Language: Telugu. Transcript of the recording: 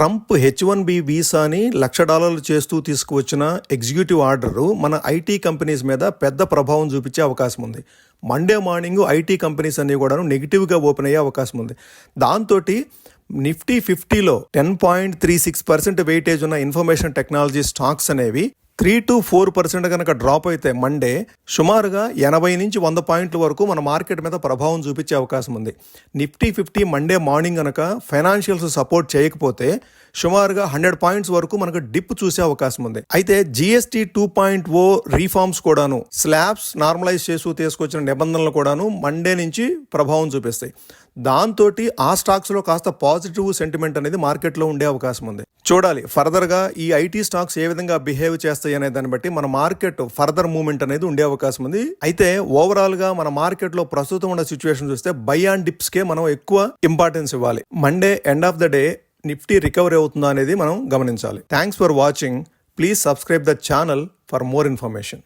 ట్రంప్ హెచ్ వన్ బి వీసాని లక్ష డాలర్లు చేస్తూ తీసుకువచ్చిన ఎగ్జిక్యూటివ్ ఆర్డర్ మన ఐటీ కంపెనీస్ మీద పెద్ద ప్రభావం చూపించే అవకాశం ఉంది. మండే మార్నింగ్ ఐటీ కంపెనీస్ అన్నీ కూడా నెగిటివ్గా ఓపెన్ అయ్యే అవకాశం ఉంది. దాంతో నిఫ్టీ ఫిఫ్టీలో ten point three six percent weightage ఉన్న ఇన్ఫర్మేషన్ టెక్నాలజీ స్టాక్స్ అనేవి త్రీ టు ఫోర్ పర్సెంట్ కనుక డ్రాప్ అయితే మండే సుమారుగా ఎనభై నుంచి వంద పాయింట్ల వరకు మన మార్కెట్ మీద ప్రభావం చూపించే అవకాశం ఉంది. నిఫ్టీ ఫిఫ్టీ మండే మార్నింగ్ కనుక ఫైనాన్షియల్స్ సపోర్ట్ చేయకపోతే సుమారుగా హండ్రెడ్ పాయింట్స్ వరకు మనకు డిప్ చూసే అవకాశం ఉంది. అయితే GST two point O reforms కూడాను స్లాబ్స్ నార్మలైజ్ చేస్తూ తీసుకొచ్చిన నిబంధనలు కూడాను మండే నుంచి ప్రభావం చూపిస్తాయి. దాంతో ఆ స్టాక్స్లో కాస్త పాజిటివ్ సెంటిమెంట్ అనేది మార్కెట్లో ఉండే అవకాశం ఉంది. చూడాలి ఫర్దర్గా ఈ ఐటీ స్టాక్స్ ఏ విధంగా బిహేవ్ చేస్తాయి అనే దాన్ని బట్టి మన మార్కెట్ ఫర్దర్ మూవ్మెంట్ అనేది ఉండే అవకాశం ఉంది. అయితే ఓవరాల్గా మన మార్కెట్లో ప్రస్తుతం ఉన్న సిచ్యువేషన్ చూస్తే బై అండ్ డిప్స్కే మనం ఎక్కువ ఇంపార్టెన్స్ ఇవ్వాలి. Monday end of the day Nifty recovery అవుతుందా అనేది మనం గమనించాలి. Thanks for watching please subscribe the channel for more information